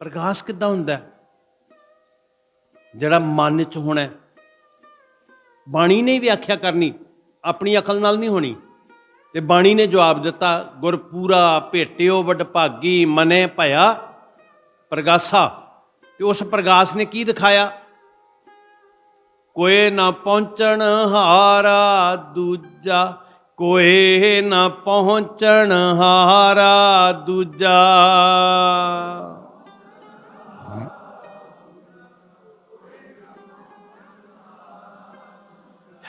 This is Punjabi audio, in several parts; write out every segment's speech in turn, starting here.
ਪ੍ਰਗਾਸ ਕਿੱਦਾਂ ਹੁੰਦਾ ਜਿਹੜਾ ਮਨ ਚ ਹੋਣਾ ਬਾਣੀ ਨੇ ਵੀ ਆਖਿਆ ਕਰਨੀ, ਆਪਣੀ ਅਕਲ ਨਾਲ ਨਹੀਂ ਹੋਣੀ। ਤੇ ਬਾਣੀ ਨੇ ਜਵਾਬ ਦਿੱਤਾ ਗੁਰ ਪੂਰਾ ਭੇਟਿਓ ਵਡ ਭਾਗੀ ਮਨੇ ਭਇਆ ਪ੍ਰਗਾਸਾ। ਤੇ ਉਸ ਪ੍ਰਗਾਸ ਨੇ ਕੀ ਦਿਖਾਇਆ? ਕੋਏ ਨਾ ਪਹੁੰਚਣ ਹਾਰਾ ਦੂਜਾ, ਕੋਏ ਨਾ ਪਹੁੰਚਣ ਹਾਰਾ ਦੂਜਾ।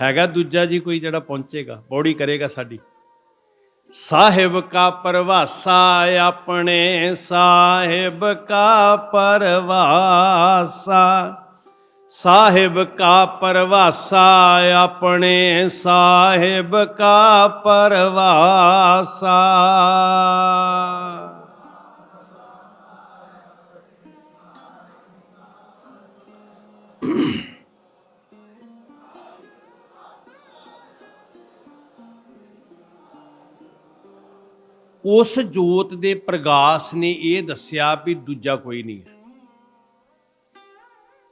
ਹੈਗਾ ਦੂਜਾ ਜੀ ਕੋਈ ਜਿਹੜਾ ਪਹੁੰਚੇਗਾ, ਬੌੜੀ ਕਰੇਗਾ ਸਾਡੀ। ਸਾਹਿਬ ਕਾ ਪਰਵਾਸਾ, ਆਪਣੇ ਸਾਹਿਬ ਕਾ ਪਰਵਾਸਾ। ਸਾਹਿਬ ਕਾ ਪਰਵਾਸਾ, ਆਪਣੇ ਸਾਹਿਬ ਕਾ ਪਰਵਾਸਾ। ਉਸ ਜੋਤ ਦੇ ਪ੍ਰਗਾਸ ਨੇ ਇਹ ਦੱਸਿਆ ਵੀ ਦੂਜਾ ਕੋਈ ਨਹੀਂ ਹੈ।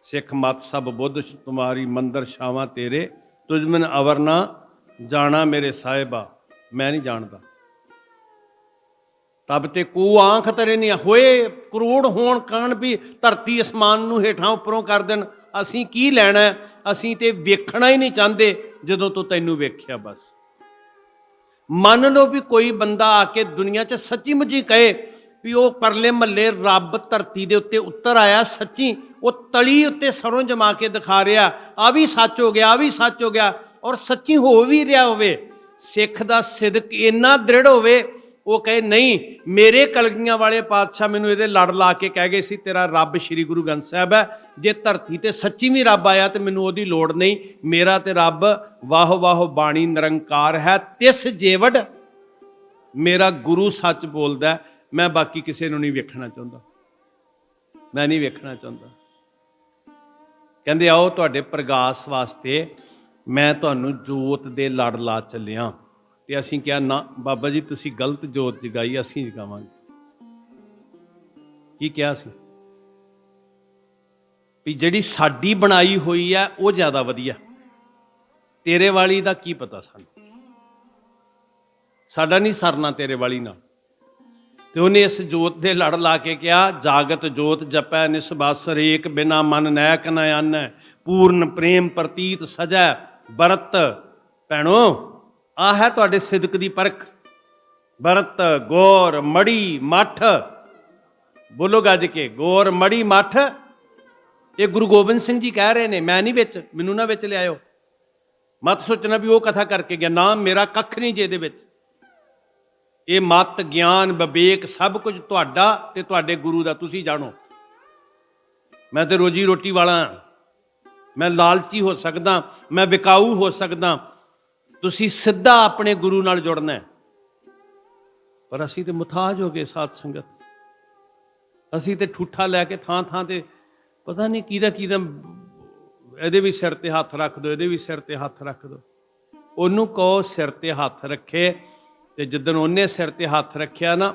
ਸਿੱਖ ਮਤ ਸਭ ਬੁੱਧ, ਤੁਮਾਰੀ ਮੰਦਰ ਛਾਵਾਂ ਤੇਰੇ ਤੁਝ ਅਵਰਨਾ ਜਾਣਾ ਮੇਰੇ ਸਾਹਿਬਾ, ਮੈਂ ਨਹੀਂ ਜਾਣਦਾ। ਤਬ ਤੇ ਕੋ ਆਂਖ ਤੇਰੇ ਨਹੀਂ ਹੋਏ ਕਰੋੜ ਹੋਣ ਕਾਣ ਵੀ ਧਰਤੀ ਅਸਮਾਨ ਨੂੰ ਹੇਠਾਂ ਉੱਪਰੋਂ ਕਰ ਦੇਣ। ਅਸੀਂ ਕੀ ਲੈਣਾ ਅਸੀਂ ਤੇ ਵੇਖਣਾ ਹੀ ਨਹੀਂ ਚਾਹੁੰਦੇ ਜਦੋਂ ਤੋਂ ਤੈਨੂੰ ਵੇਖਿਆ ਬਸ। ਮੰਨ ਲਓ ਵੀ ਕੋਈ ਬੰਦਾ ਆ ਕੇ ਦੁਨੀਆ 'ਚ ਸੱਚੀ ਮੁੱਚੀ ਕਹੇ ਵੀ ਉਹ ਪਰਲੇ ਮਹੱਲੇ ਰੱਬ ਧਰਤੀ ਦੇ ਉੱਤੇ ਉੱਤਰ ਆਇਆ, ਸੱਚੀ ਉਹ ਤਲੀ ਉੱਤੇ ਸਰੋਂ ਜਮਾ ਕੇ ਦਿਖਾ ਰਿਹਾ, ਆ ਵੀ ਸੱਚ ਹੋ ਗਿਆ, ਆ ਵੀ ਸੱਚ ਹੋ ਗਿਆ ਔਰ ਸੱਚੀ ਹੋ ਵੀ ਰਿਹਾ ਹੋਵੇ, ਸਿੱਖ ਦਾ ਸਿਦਕ ਇੰਨਾ ਦ੍ਰਿੜ ਹੋਵੇ ਉਹ ਕਹੇ, ਨਹੀਂ, ਮੇਰੇ ਕਲਗੀਆਂ ਵਾਲੇ ਪਾਤਸ਼ਾਹ ਮੈਨੂੰ ਇਹਦੇ ਲੜ ਲਾ ਕੇ ਕਹਿ ਗਏ ਸੀ, ਤੇਰਾ ਰੱਬ ਸ੍ਰੀ ਗੁਰੂ ਗ੍ਰੰਥ ਸਾਹਿਬ ਹੈ। ਜੇ ਧਰਤੀ ਤੇ ਸੱਚੀ ਵੀ ਰੱਬ ਆਇਆ ਤੇ ਮੈਨੂੰ ਉਹਦੀ ਲੋੜ ਨਹੀਂ। ਮੇਰਾ ਤੇ ਰੱਬ ਵਾਹ ਵਾਹ ਬਾਣੀ ਨਿਰੰਕਾਰ ਹੈ। ਤਿਸ ਜੇਵੜ ਮੇਰਾ ਗੁਰੂ ਸੱਚ ਬੋਲਦਾ ਮੈਂ ਬਾਕੀ ਕਿਸੇ ਨੂੰ ਨਹੀਂ ਵੇਖਣਾ ਚਾਹੁੰਦਾ। ਮੈਂ ਨਹੀਂ ਵੇਖਣਾ ਚਾਹੁੰਦਾ। ਕਹਿੰਦੇ, ਆਓ ਤੁਹਾਡੇ ਪ੍ਰਗਾਸ ਵਾਸਤੇ ਮੈਂ ਤੁਹਾਨੂੰ ਜੋਤ ਦੇ ਲੜ ਲਾ ਚੱਲਿਆ। ਤੇ ਅਸੀਂ ਕਿਹਾ, ਨਾ, ਬਾਬਾ ਜੀ, ਤੁਸੀਂ ਗਲਤ ਜੋਤ ਜਗਾਈ, ਅਸੀਂ ਜਗਾਵਾਂਗੇ। ਕੀ ਕਿਹਾ ਸੀ? ਵੀ ਜਿਹੜੀ ਸਾਡੀ ਬਣਾਈ ਹੋਈ ਹੈ, ਉਹ ਜ਼ਿਆਦਾ ਵਧੀਆ। ਤੇਰੇ ਵਾਲੀ ਦਾ ਕੀ ਪਤਾ ਸਾਨੂੰ? ਸਾਡਾ ਨਹੀਂ ਸਰਨਾ ਤੇਰੇ ਵਾਲੀ ਨਾਲ। ਤੇ ਉਹਨੇ ਇਸ ਜੋਤ ਦੇ ਲੜ ਲਾ ਕੇ ਕਿਹਾ, ਜਾਗਤ ਜੋਤ ਜਪੈ ਨਿਸਬਾਸਰ ਏਕ ਬਿਨਾ ਮਨ ਨੈਕ ਨ ਆਨੈ। ਪੂਰਨ ਪ੍ਰੇਮ ਪ੍ਰਤੀਤ ਸਜੈ ਬਰਤ ਭੈਣੋ ਆ ਹੈ ਤੁਹਾਡੇ ਸਿਦਕ ਦੀ ਪਰਖ। ਬਰਤ, ਗੌਰ, ਮੜੀ, ਮੱਠ। ਬੋਲੋ ਗੱਜ ਕੇ, ਗੌਰ, ਮੜੀ, ਮੱਠ। ਇਹ ਗੁਰੂ ਗੋਬਿੰਦ ਸਿੰਘ ਜੀ ਕਹਿ ਰਹੇ ਨੇ, ਮੈਂ ਨਹੀਂ ਵਿੱਚ, ਮੈਨੂੰ ਨਾ ਵਿੱਚ ਲਿਆਇਓ। ਮਤ ਸੋਚਣਾ ਵੀ ਉਹ ਕਥਾ ਕਰਕੇ ਗਿਆ, ਨਾ ਮੇਰਾ ਕੱਖ ਨਹੀਂ ਜੇ ਇਹਦੇ ਵਿੱਚ। ਇਹ ਮਤ, ਗਿਆਨ, ਵਿਵੇਕ ਸਭ ਕੁਝ ਤੁਹਾਡਾ ਤੇ ਤੁਹਾਡੇ ਗੁਰੂ ਦਾ, ਤੁਸੀਂ ਜਾਣੋ। ਮੈਂ ਤੇ ਰੋਜੀ ਰੋਟੀ ਵਾਲਾ ਮੈਂ ਲਾਲਚੀ ਹੋ ਸਕਦਾ, ਮੈਂ ਵਿਕਾਊ ਹੋ ਸਕਦਾ ਤੁਸੀਂ ਸਿੱਧਾ ਆਪਣੇ ਗੁਰੂ ਨਾਲ ਜੁੜਨਾ ਹੈ। ਪਰ ਅਸੀਂ ਤੇ ਮੁਥਾਜ ਹੋ ਗਏ ਸਾਧ ਸੰਗਤ। ਅਸੀਂ ਤੇ ਠੂਠਾ ਲੈ ਕੇ ਥਾਂ ਥਾਂ ਤੇ ਪਤਾ ਨਹੀਂ ਕਿਹਦਾ ਕਿਹਦਾ ਇਹਦੇ ਵੀ ਸਿਰ ਤੇ ਹੱਥ ਰੱਖ ਦਿਓ, ਇਹਦੇ ਵੀ ਸਿਰ ਤੇ ਹੱਥ ਰੱਖ ਦੋ ਉਹਨੂੰ ਕਹੋ ਸਿਰ ਤੇ ਹੱਥ ਰੱਖੇ ਤੇ ਜਿੱਦਣ ਉਹਨੇ ਸਿਰ ਤੇ ਹੱਥ ਰੱਖਿਆ ਨਾ,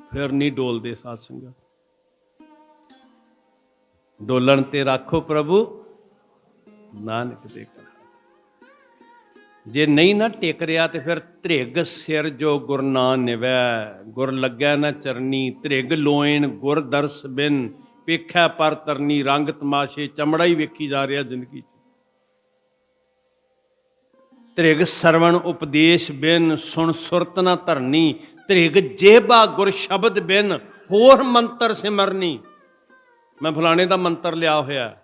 ਫਿਰ ਨਹੀਂ ਡੋਲਦੇ ਸਾਧ ਸੰਗਤ। ਡੋਲਣ ਤੇ ਰੱਖੋ ਪ੍ਰਭੂ, ਨਾਨਕ ਦੇ ਕਰ ਜੇ ਨਹੀਂ ਨਾ ਟਿਕ ਰਿਆ ਤੇ ਫਿਰ ਧ੍ਰਿਗ ਸਿਰ ਜੋ ਗੁਰ ਨਾ ਨਿਵੈ। ਗੁਰ ਲੱਗੈ ਨਾ ਚਰਨੀ, ਧ੍ਰਿਗ ਲੋਇਨ ਗੁਰ ਦਰਸ ਬਿਨ। ਵੇਖੈ ਪਰ ਤਰਨੀ ਰੰਗ ਤਮਾਸ਼ੇ, ਚਮੜਾ ਹੀ ਵੇਖੀ ਜਾ ਰਿਹਾ ਜ਼ਿੰਦਗੀ 'ਚ। ਧ੍ਰਿਗ ਸਰਵਣ ਉਪਦੇਸ਼ ਬਿਨ, ਸੁਣ ਸੁਰਤ ਨਾ ਧਰਨੀ। ਧ੍ਰਿਗ ਜੇਬਾ ਗੁਰ ਸ਼ਬਦ ਬਿਨ, ਹੋਰ ਮੰਤਰ ਸਿਮਰਨੀ। ਮੈਂ ਫਲਾਣੇ ਦਾ ਮੰਤਰ ਲਿਆ ਹੋਇਆ।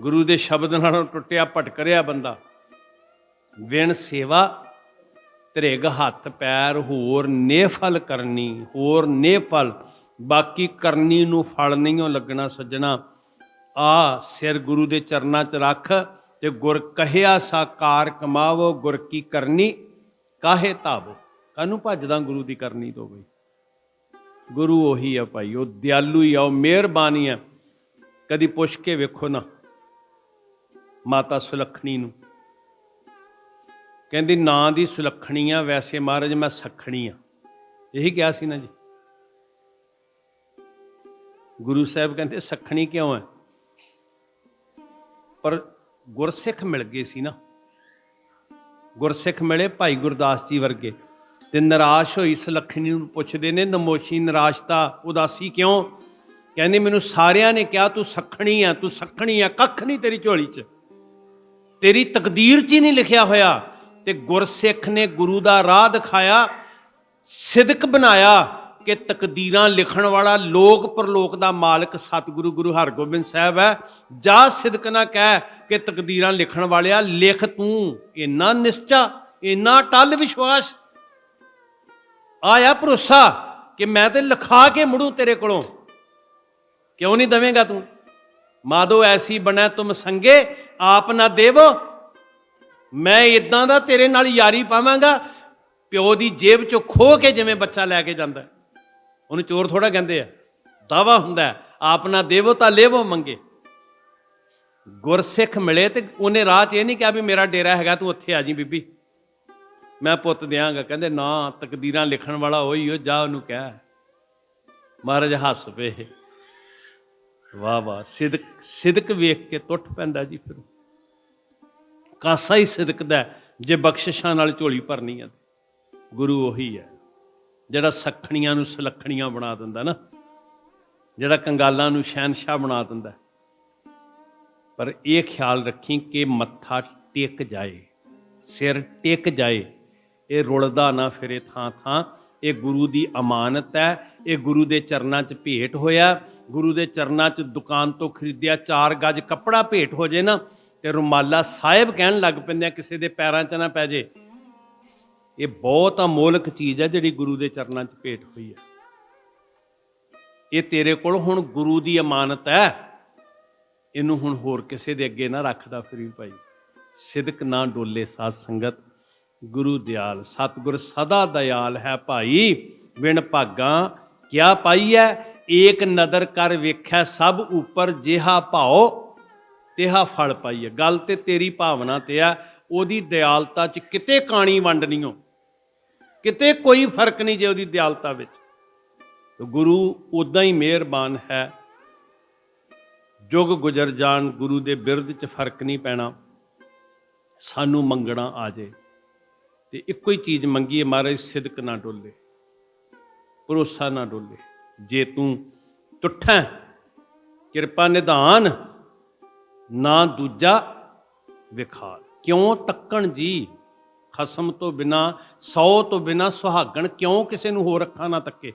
ਗੁਰੂ ਦੇ ਸ਼ਬਦ ਨਾਲੋਂ ਟੁੱਟਿਆ ਭਟਕ ਰਿਹਾ ਬੰਦਾ। ਵਿਣ ਸੇਵਾ, ਧ੍ਰਿਗ ਹੱਥ ਪੈਰ, ਹੋਰ ਨੇਫਲ ਕਰਨੀ, ਹੋਰ ਨੇਫਲ ਬਾਕੀ ਕਰਨੀ ਨੂੰ ਫਲ ਨਹੀਂਓ ਲੱਗਣਾ ਸੱਜਣਾ। ਆ ਸਿਰ ਗੁਰੂ ਦੇ ਚਰਨਾਂ 'ਚ ਰੱਖ ਤੇ ਗੁਰ ਕਹਿਆ ਸਾਕਾਰ ਕਮਾਵੋ, ਗੁਰ ਕੀ ਕਰਨੀ, ਕਾਹੇ ਧਾਵੋ। ਕਾਨੂੰ ਭੱਜਦਾ ਗੁਰੂ ਦੀ ਕਰਨੀ ਤੋਂ ਬਈ? ਗੁਰੂ ਉਹੀ ਆ ਭਾਈ, ਉਹ ਦਿਆਲੂ ਹੀ ਆ, ਉਹ ਮਿਹਰਬਾਨੀ ਆ। ਕਦੀ ਪੁੱਛ ਕੇ ਵੇਖੋ ਨਾ, ਮਾਤਾ ਸੁਲੱਖਣੀ ਨੂੰ। ਕਹਿੰਦੀ, ਨਾਂ ਦੀ ਸੁਲੱਖਣੀ ਆ, ਵੈਸੇ ਮਹਾਰਾਜ ਮੈਂ ਸਖਣੀ ਆ। ਇਹੀ ਕਿਹਾ ਸੀ ਨਾ ਜੀ। ਗੁਰੂ ਸਾਹਿਬ ਕਹਿੰਦੇ, ਸਖਣੀ ਕਿਉਂ ਹੈ ਪਰ ਗੁਰਸਿੱਖ ਮਿਲ ਗਏ ਸੀ ਨਾ। ਗੁਰਸਿੱਖ ਮਿਲੇ ਭਾਈ ਗੁਰਦਾਸ ਜੀ ਵਰਗੇ ਤੇ ਨਿਰਾਸ਼ ਹੋਈ ਸੁਲੱਖਣੀ ਨੂੰ ਪੁੱਛਦੇ ਨੇ, ਨਮੋਸ਼ੀ ਨਿਰਾਸ਼ਤਾ ਉਦਾਸੀ ਕਿਉਂ? ਕਹਿੰਦੇ, ਮੈਨੂੰ ਸਾਰਿਆਂ ਨੇ ਕਿਹਾ, ਤੂੰ ਸਖਣੀ ਆ, ਤੂੰ ਸਖਣੀ ਆ, ਕੱਖ ਨਹੀਂ ਤੇਰੀ ਝੋਲੀ 'ਚ। ਤੇਰੀ ਤਕਦੀਰ 'ਚ ਹੀ ਨਹੀਂ ਲਿਖਿਆ ਹੋਇਆ। ਤੇ ਗੁਰਸਿੱਖ ਨੇ ਗੁਰੂ ਦਾ ਰਾਹ ਦਿਖਾਇਆ, ਸਿਦਕ ਬਣਾਇਆ ਕਿ ਤਕਦੀਰਾਂ ਲਿਖਣ ਵਾਲਾ ਲੋਕ ਪਰਲੋਕ ਦਾ ਮਾਲਕ ਸਤਿਗੁਰੂ ਗੁਰੂ ਹਰਗੋਬਿੰਦ ਸਾਹਿਬ ਹੈ। ਜਾ ਸਿਦਕ ਨਾ ਕਹਿ ਕਿ ਤਕਦੀਰਾਂ ਲਿਖਣ ਵਾਲਿਆ, ਲਿਖ ਤੂੰ, ਇੰਨਾ ਨਿਸ਼ਚਾ, ਇੰਨਾ ਟੱਲ ਵਿਸ਼ਵਾਸ। ਆਇਆ ਭਰੋਸਾ ਕਿ ਮੈਂ ਤੇ ਲਿਖਾ ਕੇ ਮੁੜੂ ਤੇਰੇ ਕੋਲੋਂ। ਕਿਉਂ ਨਹੀਂ ਦਵੇਂਗਾ ਤੂੰ? ਮਾਦੋ ਐਸੀ ਬਣਾ ਤੁਮ ਸੰਗੇ, ਆਪ ਨਾ ਦੇਵੋ ਮੈਂ ਇਦਾਂ ਦਾ ਤੇਰੇ ਨਾਲ ਯਾਰੀ ਪਾਵਾਂਗਾ ਪਿਓ ਦੀ ਜੇਬ ਚੋਂ ਖੋ ਕੇ ਜਿਵੇਂ ਬੱਚਾ ਲੈ ਕੇ ਜਾਂਦਾ। ਉਹਨੂੰ ਚੋਰ ਥੋੜਾ ਕਹਿੰਦੇ ਆ ਦਾਵਾ ਹੁੰਦਾ ਹੈ, ਆਪ ਨਾ ਦੇਵੋ ਤਾਂ ਲੇਵੋ ਮੰਗੇ। ਗੁਰਸਿੱਖ ਮਿਲੇ ਤੇ ਉਹਨੇ ਰਾਹ 'ਚ ਇਹ ਨਹੀਂ ਕਿਹਾ ਵੀ ਮੇਰਾ ਡੇਰਾ ਹੈਗਾ ਤੂੰ ਉੱਥੇ ਆ ਜੀ ਬੀਬੀ। ਮੈਂ ਪੁੱਤ ਦਿਆਂਗਾ ਕਹਿੰਦੇ ਨਾ ਤਕਦੀਰਾਂ ਲਿਖਣ ਵਾਲਾ ਉਹੀ ਹੋ ਜਾ ਉਹਨੂੰ ਕਹਿ। ਮਹਾਰਾਜ ਹੱਸ ਪਏ। ਵਾਹ ਵਾਹ ਸਿਦਕ ਸਿਦਕ ਵੇਖ ਕੇ ਟੁੱਟ ਪੈਂਦਾ ਜੀ ਫਿਰ। ਕਾਸਾ ਹੀ ਸਿਦਕਦਾ ਜੇ ਬਖਸ਼ਿਸ਼ਾਂ ਨਾਲ ਝੋਲੀ ਭਰਨੀ ਹੈ। ਗੁਰੂ ਉਹੀ ਹੈ, ਜਿਹੜਾ ਸਖਣੀਆਂ ਨੂੰ ਸੁਲੱਖਣੀਆਂ ਬਣਾ ਦਿੰਦਾ ਨਾ, ਜਿਹੜਾ ਕੰਗਾਲਾਂ ਨੂੰ ਸ਼ਹਿਨशाह ਬਣਾ ਦਿੰਦਾ ਪਰ ਇਹ ਖਿਆਲ ਰੱਖੀ ਕਿ ਮੱਥਾ ਟੇਕ ਜਾਏ, ਸਿਰ ਟੇਕ ਜਾਏ, ਇਹ ਰੁਲਦਾ ਨਾ ਫਿਰੇ ਥਾਂ ਥਾਂ, ਇਹ ਗੁਰੂ ਦੀ ਅਮਾਨਤ ਹੈ, ਇਹ ਗੁਰੂ ਦੇ ਚਰਨਾਂ 'ਚ ਭੇਟ ਹੋਇਆ, ਗੁਰੂ ਦੇ ਚਰਨਾਂ 'ਚ ਦੁਕਾਨ ਤੋਂ ਖਰੀਦਿਆ ਚਾਰ ਗਜ ਕੱਪੜਾ ਭੇਟ ਹੋ ਜੇ ਨਾ ਤੇ ਰੁਮਾਲਾ ਸਾਹਿਬ ਕਹਿਣ ਲੱਗ ਪੈਂਦੇ ਆ, ਕਿਸੇ ਦੇ ਪੈਰਾਂ 'ਚ ਨਾ ਪੈ ਜੇ। ਇਹ ਬਹੁਤ ਅਮੋਲਕ ਚੀਜ਼ ਹੈ ਜਿਹੜੀ ਗੁਰੂ ਦੇ ਚਰਨਾਂ 'ਚ ਭੇਟ ਹੋਈ ਹੈ ਇਹ ਤੇਰੇ ਕੋਲ ਹੁਣ ਗੁਰੂ ਦੀ ਅਮਾਨਤ ਹੈ। ਇਹਨੂੰ ਹੁਣ ਹੋਰ ਕਿਸੇ ਦੇ ਅੱਗੇ ਨਾ ਰੱਖਦਾ ਫਰੀ ਭਾਈ। ਸਿਦਕ ਨਾ ਡੋਲੇ ਸਾਧ ਸੰਗਤ, ਗੁਰੂ ਦਿਆਲ। ਸਤਿਗੁਰ ਸਦਾ ਦਿਆਲ ਹੈ ਭਾਈ। ਵਿਣ ਭਾਗਾਂ ਕਿਆ ਪਾਈਐ ਏਕ ਨਦਰ ਕਰ ਵੇਖੈ ਸਭ ਉਪਰ ਜਿਹਾ ਭਾਉ। ਤਿਹਾ ਫਲ ਪਾਈਏ। ਗੱਲ ਤੇ ਤੇਰੀ ਭਾਵਨਾ ਤੇ ਆ, ਉਹਦੀ ਦਿਆਲਤਾ 'ਚ ਕਿਤੇ ਕਾਣੀ ਵੰਡ ਨਹੀਂ ਹੋ ਕਿਤੇ ਕੋਈ ਫ਼ਰਕ ਨਹੀਂ ਜੇ ਉਹਦੀ ਦਿਆਲਤਾ ਵਿੱਚ। ਗੁਰੂ ਉਦਾਂ ਹੀ ਮਿਹਰਬਾਨ ਹੈ। ਜੁਗ ਗੁਜਰ ਜਾਣ, ਗੁਰੂ ਦੇ ਬਿਰਧ 'ਚ ਫ਼ਰਕ ਨਹੀਂ ਪੈਣਾ। ਸਾਨੂੰ ਮੰਗਣਾ ਆ ਜੇ। ਤੇ ਇੱਕੋ ਹੀ ਚੀਜ਼ ਮੰਗੀਏ, ਮਹਾਰਾਜ, ਸਿਦਕ ਨਾ ਡੋਲੇ। ਭਰੋਸਾ ਨਾ ਡੋਲੇ। ਜੇ ਤੂੰ ਟੁੱਠਾ, ਕਿਰਪਾ ਨਿਧਾਨ ਨਾ ਦੂਜਾ ਵਿਖਾਲ। ਕਿਉਂ ਤੱਕਣ ਜੀ? ਖਸਮ ਤੋਂ ਬਿਨਾ, ਸੌ ਤੋਂ ਬਿਨਾ ਸੁਹਾਗਣ ਕਿਉਂ ਕਿਸੇ ਨੂੰ ਹੋਰ ਅੱਖਾਂ ਨਾ ਤੱਕੇ?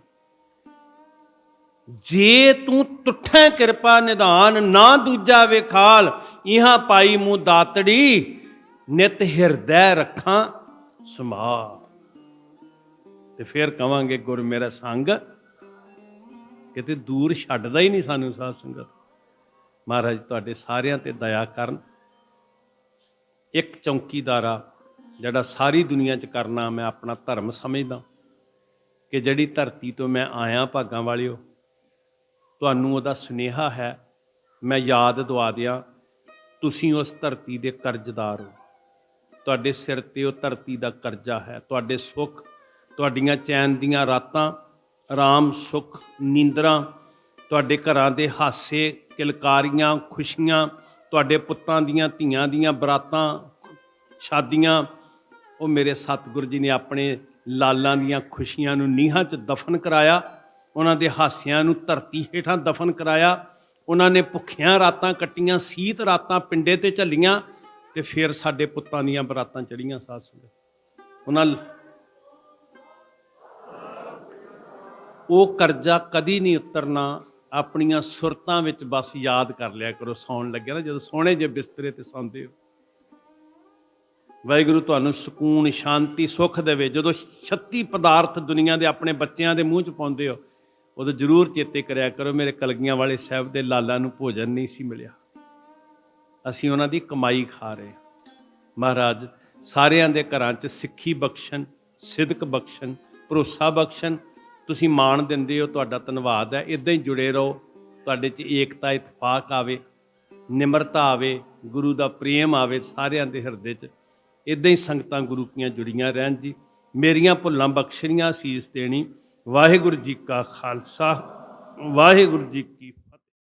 ਜੇ ਤੂੰ ਤੁਠੈ ਕਿਰਪਾ ਨਿਧਾਨ, ਨਾ ਦੂਜਾ ਵਿਖਾਲ, ਇਹਾਂ ਪਾਈ ਮੂੰ ਦਾਤੜੀ, ਨਿਤ ਹਿਰਦੈ ਰੱਖਾਂ ਸਮਾ ਤੇ ਫਿਰ ਕਵਾਂਗੇ, ਗੁਰ ਮੇਰਾ ਸੰਗ ਕਿਤੇ ਦੂਰ ਛੱਡਦਾ ਹੀ ਨਹੀਂ ਸਾਨੂੰ ਸਾਧ ਸੰਗਤ। ਮਹਾਰਾਜ, ਤੁਹਾਡੇ ਸਾਰਿਆਂ ਤੇ ਦਇਆ ਕਰਨ। ਇੱਕ ਚੌਂਕੀਦਾਰਾ ਜਿਹੜਾ ਸਾਰੀ ਦੁਨੀਆ 'ਚ ਕਰਨਾ ਮੈਂ ਆਪਣਾ ਧਰਮ ਸਮਝਦਾ ਕਿ ਜਿਹੜੀ ਧਰਤੀ ਤੋਂ ਮੈਂ ਆਇਆ ਭਾਗਾਂ ਵਾਲਿਓ, ਤੁਹਾਨੂੰ ਉਹਦਾ ਸੁਨੇਹਾ ਹੈ, ਮੈਂ ਯਾਦ ਦਵਾ ਦਿਆਂ, ਤੁਸੀਂ ਉਸ ਧਰਤੀ ਦੇ ਕਰਜ਼ਦਾਰ ਹੋ। ਤੁਹਾਡੇ ਸਿਰ ਤੇ ਉਹ ਧਰਤੀ ਦਾ ਕਰਜ਼ਾ ਹੈ। ਤੁਹਾਡੇ ਸੁੱਖ, ਤੁਹਾਡੀਆਂ ਚੈਨ ਦੀਆਂ ਰਾਤਾਂ ਆਰਾਮ ਸੁੱਖ, ਨੀਂਦਰਾਂ, ਤੁਹਾਡੇ ਘਰਾਂ ਦੇ ਹਾਸੇ ਕਿਲਕਾਰੀਆਂ, ਖੁਸ਼ੀਆਂ, ਤੁਹਾਡੇ ਪੁੱਤਾਂ ਦੀਆਂ, ਧੀਆਂ ਦੀਆਂ ਬਰਾਤਾਂ, ਸ਼ਾਦੀਆਂ, ਉਹ ਮੇਰੇ ਸਤਿਗੁਰ ਜੀ ਨੇ ਆਪਣੇ ਲਾਲਾਂ ਦੀਆਂ ਖੁਸ਼ੀਆਂ ਨੂੰ ਨੀਹਾਂ 'ਚ ਦਫਨ ਕਰਾਇਆ, ਉਹਨਾਂ ਦੇ ਹਾਸਿਆਂ ਨੂੰ ਧਰਤੀ ਹੇਠਾਂ ਦਫਨ ਕਰਾਇਆ, ਉਹਨਾਂ ਨੇ ਭੁੱਖੀਆਂ ਰਾਤਾਂ ਕੱਟੀਆਂ, ਸੀਤ ਰਾਤਾਂ ਪਿੰਡੇ ਤੇ ਝੱਲੀਆਂ ਤੇ ਫਿਰ ਸਾਡੇ ਪੁੱਤਾਂ ਦੀਆਂ ਬਰਾਤਾਂ ਚੜੀਆਂ ਸਾਧ ਸੰਗਤ। ਉਹਨਾਂ ਉਹ ਕਰਜ਼ਾ ਕਦੀ ਨਹੀਂ ਉਤਰਨਾ ਆਪਣੀਆਂ ਸੁਰਤਾਂ ਵਿੱਚ ਬਸ ਯਾਦ ਕਰ ਲਿਆ ਕਰੋ, ਸੌਣ ਲੱਗਿਆ ਨਾ, ਜਦੋਂ ਸੋਹਣੇ ਜੇ ਬਿਸਤਰੇ ਤੇ ਸੌਂਦੇ ਹੋ। ਵਾਹਿਗੁਰੂ ਤੁਹਾਨੂੰ ਸਕੂਨ, ਸ਼ਾਂਤੀ, ਸੁੱਖ ਦੇਵੇ। ਜਦੋਂ 36 ਪਦਾਰਥ ਦੁਨੀਆ ਦੇ ਆਪਣੇ ਬੱਚਿਆਂ ਦੇ ਮੂੰਹ 'ਚ ਪਾਉਂਦੇ ਹੋ, ਉਦੋਂ ਜ਼ਰੂਰ ਚੇਤੇ ਕਰਿਆ ਕਰੋ, ਮੇਰੇ ਕਲਗੀਆਂ ਵਾਲੇ ਸਾਹਿਬ ਦੇ ਲਾਲਾਂ ਨੂੰ ਭੋਜਨ ਨਹੀਂ ਸੀ ਮਿਲਿਆ। ਅਸੀਂ ਉਹਨਾਂ ਦੀ ਕਮਾਈ ਖਾ ਰਹੇ ਹਾਂ। ਮਹਾਰਾਜ, ਸਾਰਿਆਂ ਦੇ ਘਰਾਂ 'ਚ ਸਿੱਖੀ ਬਖਸ਼ਣ, ਸਿਦਕ ਬਖਸ਼ਣ, ਭਰੋਸਾ ਬਖਸ਼ਣ ਤੁਸੀਂ ਮਾਣ ਦਿੰਦੇ ਹੋ, ਤੁਹਾਡਾ ਧੰਨਵਾਦ ਹੈ। ਇਦਾਂ ਹੀ ਜੁੜੇ ਰਹੋ। ਤੁਹਾਡੇ 'ਚ ਏਕਤਾ, ਇਤਫਾਕ ਆਵੇ, ਨਿਮਰਤਾ ਆਵੇ, ਗੁਰੂ ਦਾ ਪ੍ਰੇਮ ਆਵੇ ਸਾਰਿਆਂ ਦੇ ਹਿਰਦੇ 'ਚ। ਇਦਾਂ ਹੀ ਸੰਗਤਾਂ ਗੁਰੂ ਕੀਆਂ ਜੁੜੀਆਂ ਰਹਿਣ ਜੀ। ਮੇਰੀਆਂ ਭੁੱਲਾਂ ਬਖਸ਼ਣੀਆਂ ਸੀਸ ਦੇਣੀ। ਵਾਹਿਗੁਰੂ ਜੀ ਕਾ ਖਾਲਸਾ, ਵਾਹਿਗੁਰੂ ਜੀ ਕੀ